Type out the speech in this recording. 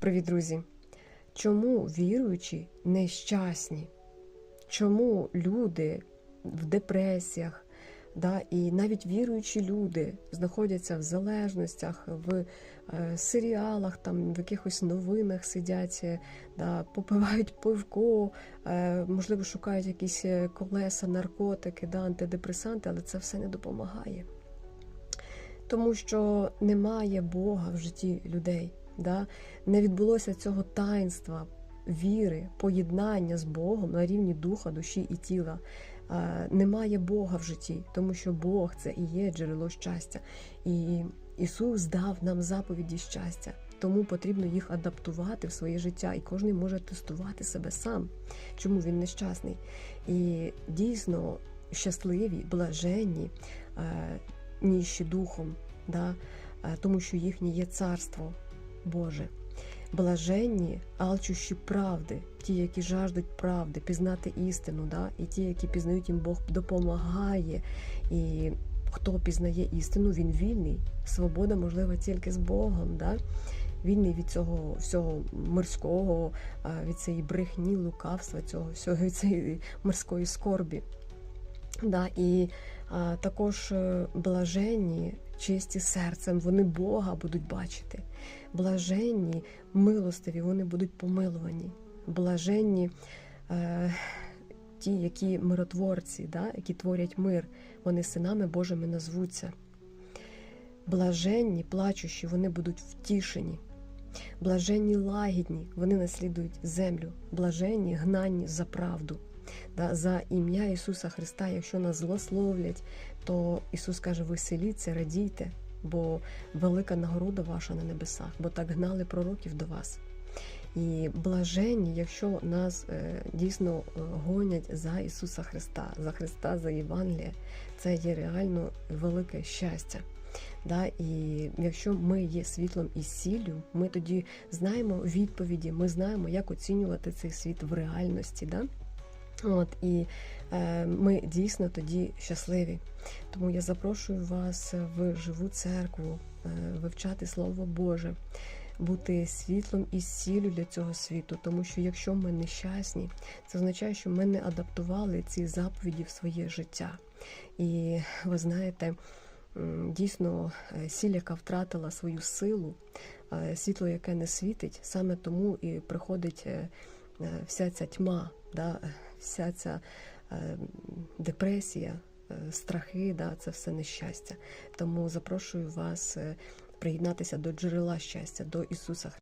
Привіт, друзі! Чому віруючі нещасні? Чому люди в депресіях, да, і навіть віруючі люди знаходяться в залежностях, в е, серіалах, там, в якихось новинах сидять, е, да, попивають пивко, е, можливо, шукають якісь колеса, наркотики, да, антидепресанти, але це все не допомагає. Тому що немає Бога в житті людей. Да? Не відбулося цього таїнства, віри, поєднання з Богом на рівні духа, душі і тіла. Немає Бога в житті, тому що Бог це і є джерело щастя. І Ісус дав нам заповіді щастя. Тому потрібно їх адаптувати в своє життя, і кожен може тестувати себе сам, чому він нещасний. І дійсно щасливі, блаженні, ніжчі духом, да? тому що їхнє є царство Боже. Блаженні, алчущі правди, ті, які жаждуть правди, пізнати істину, да? і ті, які пізнають їм Бог допомагає. І хто пізнає істину, він вільний. Свобода можлива тільки з Богом. Да? Вільний від цього всього мирського, від цієї брехні, лукавства, цього всього від цієї мирської скорбі. Да, і також е, блаженні, чисті серцем, вони Бога будуть бачити. Блаженні, милостиві, вони будуть помилувані. Блаженні е, ті, які миротворці, да, які творять мир, вони синами Божими назвуться. Блаженні, плачущі, вони будуть втішені. Блаженні лагідні, вони наслідують землю, блаженні, гнанні за правду. Да, За ім'я Ісуса Христа, якщо нас злословлять, то Ісус каже: веселіться, радійте, бо велика нагорода ваша на небесах, бо так гнали пророків до вас. І блаженні, якщо нас е, дійсно е, гонять за Ісуса Христа, за Христа, за Євангеліє, це є реально велике щастя. Да? І якщо ми є світлом і сіллю, ми тоді знаємо відповіді, ми знаємо, як оцінювати цей світ в реальності. Да? От і е, ми дійсно тоді щасливі. Тому я запрошую вас в живу церкву, е, вивчати Слово Боже, бути світлом і сіллю для цього світу. Тому що якщо ми нещасні, це означає, що ми не адаптували ці заповіді в своє життя. І ви знаєте. Дійсно, е, сіль, яка втратила свою силу, е, світло, яке не світить, саме тому і приходить е, вся ця тьма, да, вся ця е, депресія, е, страхи, да, це все нещастя. Тому запрошую вас е, приєднатися до джерела щастя, до Ісуса Христа.